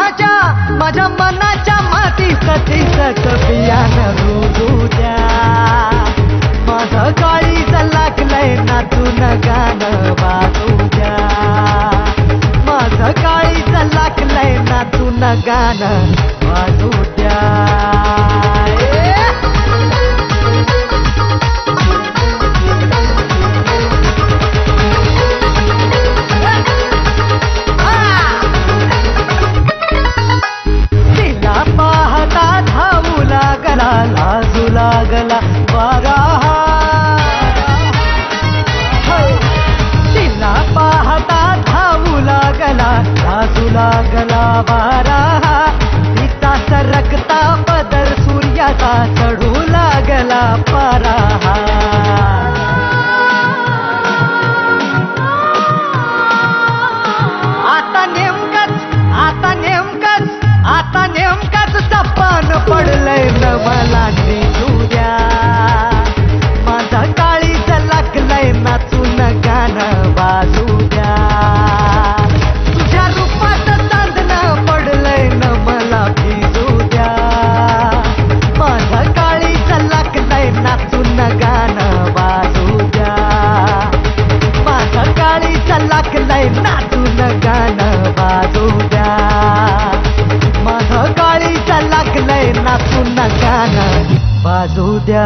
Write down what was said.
माझ्या माझ्या मनाच्या मातीत दिसत बियान रुजू द्या. माझं काळीच लागलंय नातून गाणं वाजू द्या. माझं काळीच लागलंय नातून गाणं வாராஹா बाजू द्या